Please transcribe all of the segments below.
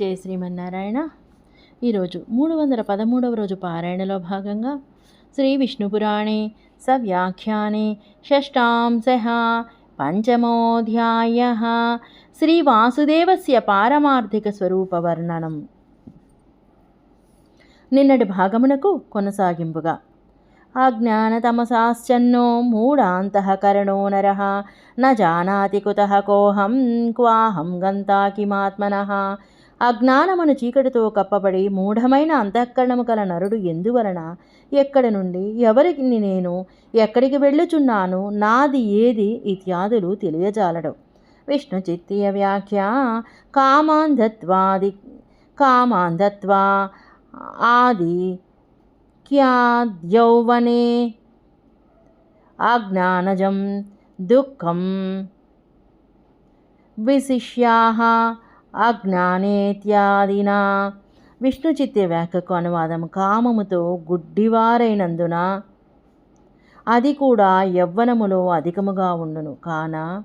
జై శ్రీమన్నారాయణ. ఈరోజు మూడు వందల పదమూడవ రోజు పారాయణలో భాగంగా శ్రీ విష్ణుపురాణే సవ్యాఖ్యానే షష్టాంశ పంచమోధ్యాయ శ్రీ వాసుదేవస్య పారమార్థిక స్వరూపవర్ణనం నిన్నటి భాగమునకు కొనసాగింపుగా. అజ్ఞానతమసాశ్చన్నో మూఢాంతఃకరణో నర న జానాతి కుతః కోహం క్వాహం గంతా కిమాత్మనః అజ్ఞానమును చీకటితో కప్పబడి మూఢమైన అంతఃకరణము గల నరుడు ఎందువలన? ఎక్కడి నుండి? ఎవరికి నేను? ఎక్కడికి వెళ్ళుచున్నాను? నాది ఏది? ఇత్యాదులు తెలియజాలడు. విష్ణు చిత్తీయ వ్యాఖ్య కామాంధత్వాది కామాంధత్వా ఆది క్యాద్యౌవనే అజ్ఞానజం దుఃఖం విశిష్యాహ అజ్ఞానేత్యాదినా. విష్ణు చిత్య వ్యాఖ్యకు అనువాదం కామముతో గుడ్డివారైనందున అది కూడా యవ్వనములో అధికముగా ఉండును. కాన?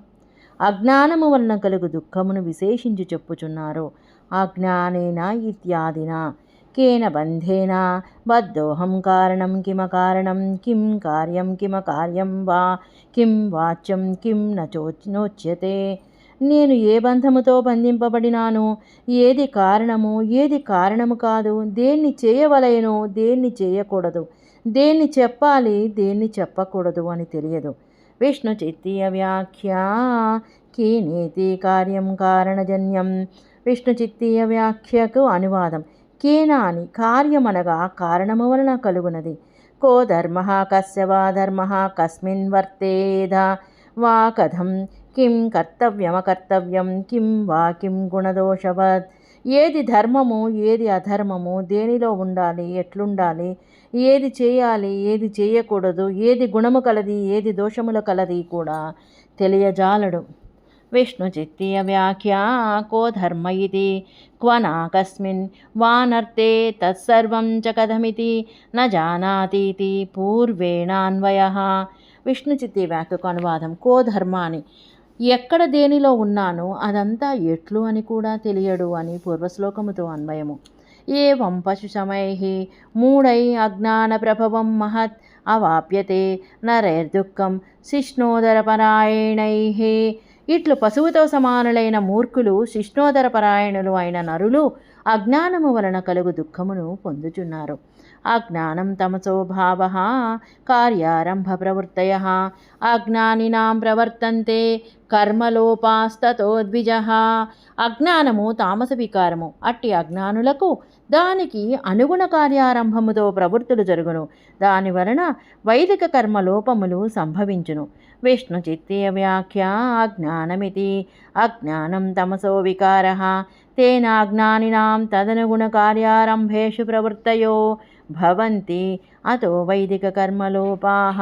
అజ్ఞానము వలన కలుగు దుఃఖమును విశేషించి చెప్పుచున్నారు. అజ్ఞానేన ఇత్యాదిన? కేన బంధేన? బద్ధోహం కారణం కిమ కారణం? కిం కార్యం కిమ కార్యం వా? కిం వాచ్యం కిం నోచ్యతే? నేను ఏ బంధముతో బంధింపబడినాను ఏది కారణము ఏది కారణము కాదు దేన్ని చేయవలయను దేన్ని చేయకూడదు. దేన్ని చెప్పాలి దేన్ని చెప్పకూడదు అని తెలియదు. విష్ణు చిత్తీయ వ్యాఖ్య కీనేతి కార్యం కారణజన్యం. విష్ణు చిత్తీయ వ్యాఖ్యకు అనువాదం. కేనాని కార్యమనగా కారణము వలన కలుగునది. కో ధర్మ కస్య వా ధర్మ కస్మిన్ వర్తేద. వా కథం కిం కర్తవ్యమకర్తవ్యం కిం వా కిం గుణదోషవత్ ఏది ధర్మము ఏది అధర్మము దేనిలో ఉండాలి ఎట్లుండాలి? ఏది చేయాలి ఏది చేయకూడదు? ఏది గుణము కలది ఏది దోషముల కలది కూడా తెలియజాలడు. విష్ణు చిత్తీయ వ్యాఖ్య కో ధర్మ ఇది? క్వనా కస్మిన్? వానర్తే తత్సర్వం చ కథమితి? న పూర్వేణాన్వయ? విష్ణు చిత్తీయ వ్యాఖ్యకు అనువాదం కో ధర్మ అని. ఎక్కడ దేనిలో ఉన్నానో అదంతా ఎట్లు అని కూడా తెలియడు అని పూర్వశ్లోకముతో అన్వయము. ఏం పశుశమై మూఢై అజ్ఞాన ప్రభవం మహత్ అవాప్యతే నరైర్దుఃఖం శిష్ణోదరపరాయణై. ఇట్లు పశువుతో సమానులైన మూర్ఖులు శిష్ణోదరపరాయణులు అయిన నరులు అజ్ఞానము వలన కలుగు దుఃఖమును పొందుచున్నారు. అజ్ఞానం తమసో భావ కార్యారంభ ప్రవృత్తయ. అజ్ఞానినాం ప్రవర్తంతే కర్మలోపాస్తతో ద్విజ. అజ్ఞానము తామస వికారము. అట్టి అజ్ఞానులకు దానికి అనుగుణ కార్యారంభముతో ప్రవృత్తులు జరుగును. దాని వలన వైదిక కర్మలోపములు సంభవించును. విష్ణు చిత్తీయ వ్యాఖ్య అజ్ఞానమితి అజ్ఞానం తమసో వికార. తేనాజ్ఞానినాం తదనుగుణ కార్యారంభేషు ప్రవృత్తయో. భవంతి అతో వైదిక కర్మలోపా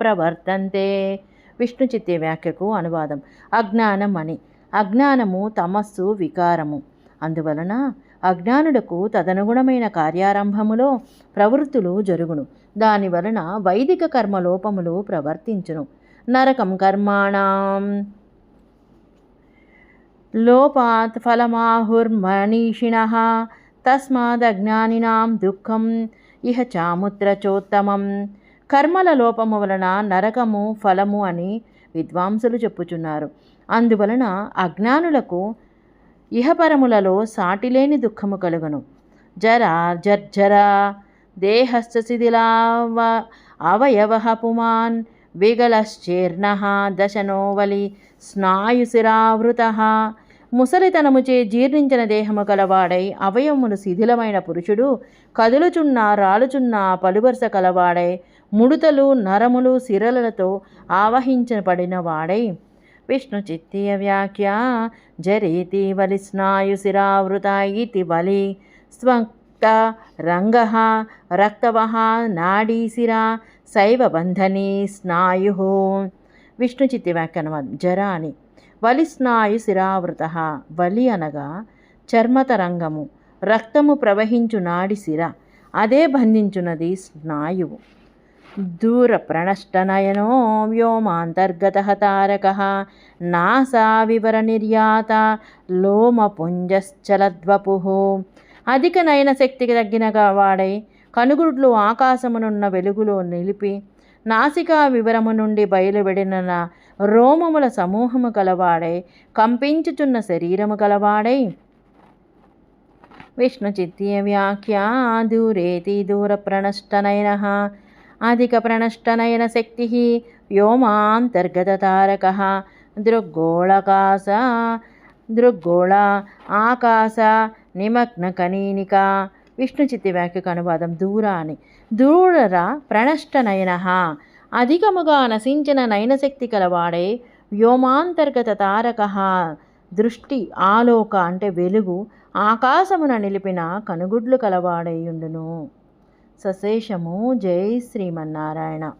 ప్రవర్తంతే. విష్ణు చిత్తే వ్యాఖ్యకు అనువాదం. అజ్ఞానం అని అజ్ఞానము తమస్సు వికారము. అందువలన అజ్ఞానులకు తదనుగుణమైన కార్యారంభములో ప్రవృత్తులు జరుగును. దాని వలన వైదిక కర్మలోపములు ప్రవర్తించును. నరకం కర్మాణం. లోపాత్ ఫలమాహుర్మనీషిణ తస్మాదజ్ఞానినాం దుఃఖం. ఇహ చాముత్రచోత్తమం. కర్మల లోపము వలన నరకము ఫలము అని విద్వాంసులు చెప్పుచున్నారు. అందువలన అజ్ఞానులకు ఇహపరములలో సాటిలేని దుఃఖము కలుగును. జరా జర్జర దేహస్థ శిథిలావ అవయవ పుమాన్ విగలశ్చీర్ణ దశనోవలి స్నాయుశిరావృత. ముసలితనముచే జీర్ణించిన దేహము కలవాడై అవయవములు శిథిలమైన పురుషుడు కదులుచున్న రాలుచున్న పలువరుస కలవాడై ముడుతలు నరములు సిరలతో ఆవహించబడిన వాడై విష్ణు చిత్తీయ వ్యాఖ్య జరీతి వలి స్నాయుశిరావృత ఇది బలి. స్వక్త రంగ రక్తవ నాడీశిరా శైవ బంధని స్నాయు. విష్ణు చిత్తి వ్యాఖ్య జర అని వలి స్నాయు శిరావృత వలి అనగా చర్మతరంగము రక్తము ప్రవహించు నాడి శిర అదే బంధించున్నది స్నాయువు. దూరప్రణష్టనయనో వ్యోమాంతర్గత తారక నాసా వివరనిర్యాత లోమపుంజశ్చలద్వపు అధిక నయన శక్తికి తగ్గిన వాడై కనుగుడ్లు ఆకాశమునున్న వెలుగులో నిలిపి నాసికా వివరము నుండి బయలువెడిన రోమముల సమూహము గలవాడై కంపించుచున్న శరీరము గలవాడై. విష్ణుచిత్తీయ వ్యాఖ్యా దూరేతి దూర ప్రణష్టనయన అధిక ప్రణష్టనయన శక్తి వ్యోమాంతర్గత దృగ్గోళకాశ దృగ్గోళ ఆకాశ నిమగ్న కనీనిక విష్ణుచిత్తి వ్యాఖ్యకు అనువాదం దూరాని దూరర ప్రణష్టనయన అధికముగా నశించిన నయనశక్తి కలవాడే వ్యోమాంతర్గత తారక దృష్టి ఆలోక అంటే వెలుగు ఆకాశమున నిలిపిన కనుగుడ్లు కలవాడేయుండును. సశేషము. జై శ్రీమన్నారాయణ.